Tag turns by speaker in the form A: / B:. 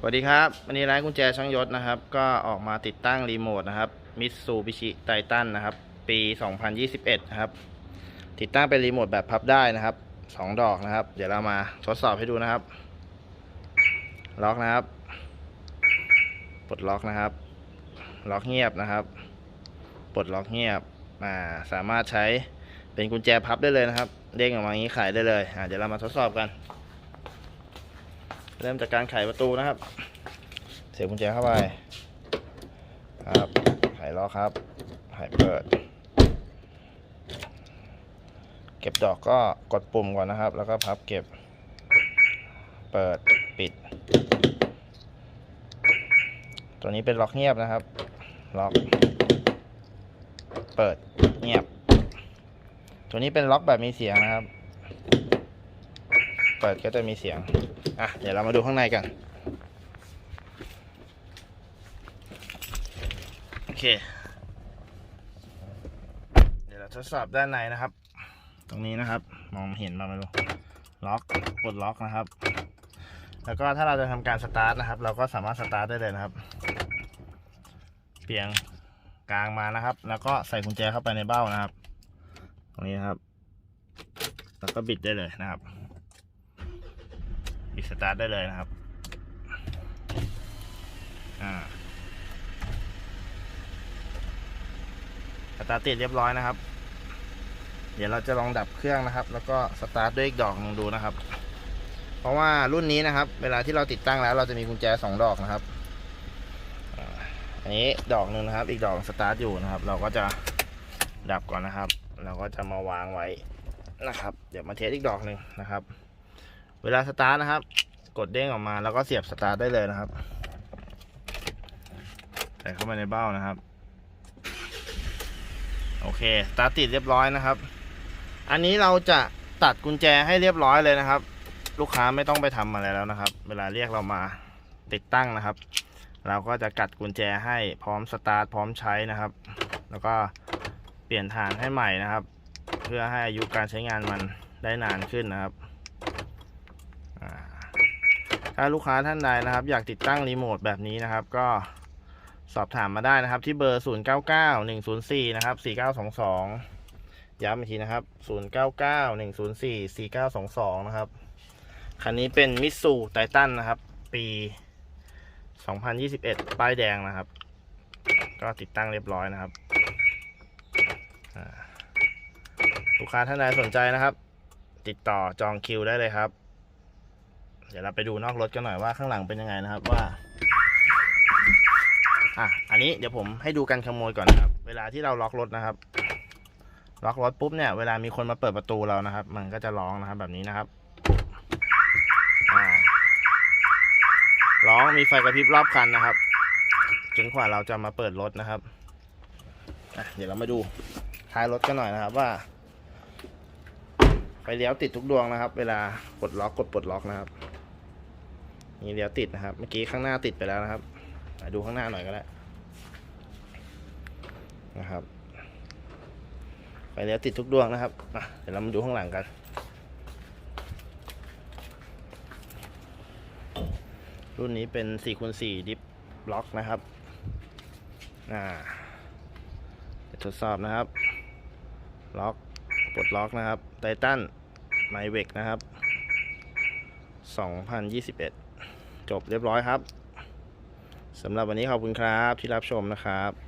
A: สวัสดีครับวันนี้ร้านกุญแจช่างยศนะครับ ก็ออกมาติดตั้งรีโมทนะครับมิตซูบิชิไททันนะครับ ปี 2021 นะครับ ติดตั้งเป็นรีโมทแบบพับได้นะครับสองดอกนะครับ เดี๋ยวเรามาทดสอบให้ดูนะครับ ล็อกนะครับปลดล็อกนะครับ ล็อกเงียบนะครับปลดล็อกเงียบอ่าสามารถใช้เป็นกุญแจพับได้เลยนะครับ เด้งออกมาอย่างนี้ขายได้เลยอ่าเดี๋ยวเรามาทดสอบกัน เริ่มจากการไขประตูนะครับ เสียบกุญแจเข้าไป ครับ ไขล็อกครับ ไขเปิด เก็บดอกก็กดปุ่มก่อนนะครับ แล้วก็พับเก็บ เปิด ปิด ตัวนี้เป็นล็อกเงียบนะครับ ล็อก เปิด เงียบ ตัวนี้เป็นล็อกแบบมีเสียงนะครับ เปิดก็จะมีเสียง อะ เดี๋ยวเรามาดูข้างในกัน โอเค เดี๋ยวเราทดสอบด้านในนะครับ ตรงนี้นะครับ มองเห็นมาไม่รู้ ล็อก ปลดล็อกนะครับ แล้วก็ถ้าเราจะทำการสตาร์ทนะครับ เราก็สามารถสตาร์ทได้เลยนะครับ เปลี่ยงกลางมานะครับ แล้วก็ใส่กุญแจเข้าไปในเบ้านะครับ ตรงนี้นะครับ แล้วก็บิดได้เลยนะครับ บิดสตาร์ทได้เลยนะครับ อ่าสตาร์ทติดเรียบร้อยนะครับ เดี๋ยวเราจะลองดับเครื่องนะครับ แล้วก็สตาร์ทด้วยอีกดอกหนึงดูนะครับ เพราะว่ารุ่นนี้นะครับ เวลาที่เราติดตั้งแล้ว เราจะมีกุญแจสองดอกนะครับอันนี้ดอกหนึ่งนะครับ อีกดอกสตาร์ทอยู่นะครับ เราก็จะดับก่อนนะครับ เราก็จะมาวางไว้นะครับ เดี๋ยวมาเทสอีกดอกหนึ่งนะครับ เวลาสตาร์ทนะครับ กดเด้งออกมาแล้วก็เสียบสตาร์ทได้เลยนะครับใส่เข้ามาในเบ้านะครับ โอเคสตาร์ทติดเรียบร้อยนะครับ อันนี้เราจะตัดกุญแจให้เรียบร้อยเลยนะครับ ลูกค้าไม่ต้องไปทำอะไรแล้วนะครับ เวลาเรียกเรามาติดตั้งนะครับ เราก็จะกัดกุญแจให้พร้อมสตาร์ทพร้อมใช้นะครับ แล้วก็เปลี่ยนฐานให้ใหม่นะครับ เพื่อให้อายุการใช้งานมันได้นานขึ้นนะครับ ถ้าลูกค้าท่านใดนะครับ อยากติดตั้งรีโมทแบบนี้นะครับ ก็สอบถามมาได้นะครับ ที่เบอร์ 0 9 9 1 0 4 นะครับ 4922 ย้ำอีกทีนะครับ 0 9 9 1 0 4 4 9 2 2 นะครับ คันนี้เป็นมิตซูไททันนะครับ ปี 2021 ป้ายแดงนะครับ ก็ติดตั้งเรียบร้อยนะครับ ลูกค้าท่านใดสนใจนะครับ ติดต่อจองคิวได้เลยครับ เดี๋ยวเราไปดูนอกรถกันหน่อยว่าข้างหลังเป็นยังไงนะครับว่า อะ อันนี้เดี๋ยวผมให้ดูกันขโมยก่อนนะครับ เวลาที่เราล็อกรถนะครับ ล็อกรถปุ๊บเนี่ย เวลามีคนมาเปิดประตูเรานะครับ มันก็จะร้องนะครับ แบบนี้นะครับอ่าร้องมีไฟกระพริบรอบคันนะครับ จนกว่าเราจะมาเปิดรถนะครับเดี๋ยวเรามาดูท้ายรถกันหน่อยนะครับว่าไฟเลี้ยวติดทุกดวงนะครับ เวลากดล็อกกดปลดล็อกนะครับ นี่เลี้ยวติดนะครับ เมื่อกี้ข้างหน้าติดไปแล้วนะครับมาดูข้างหน้าหน่อยก็ได้นะครับไฟเลี้ยวติดทุกดวงนะครับเดี๋ยวเรามาดูข้างหลังกัน รุ่นนี้เป็น4คูณ4ดิฟล็อกนะครับอ่าทดสอบนะครับ ล็อกปลดล็อกนะครับไททันไมเวกนะครับ 2021 จบเรียบร้อยครับสำหรับวันนี้ขอบคุณครับที่รับชมนะครับ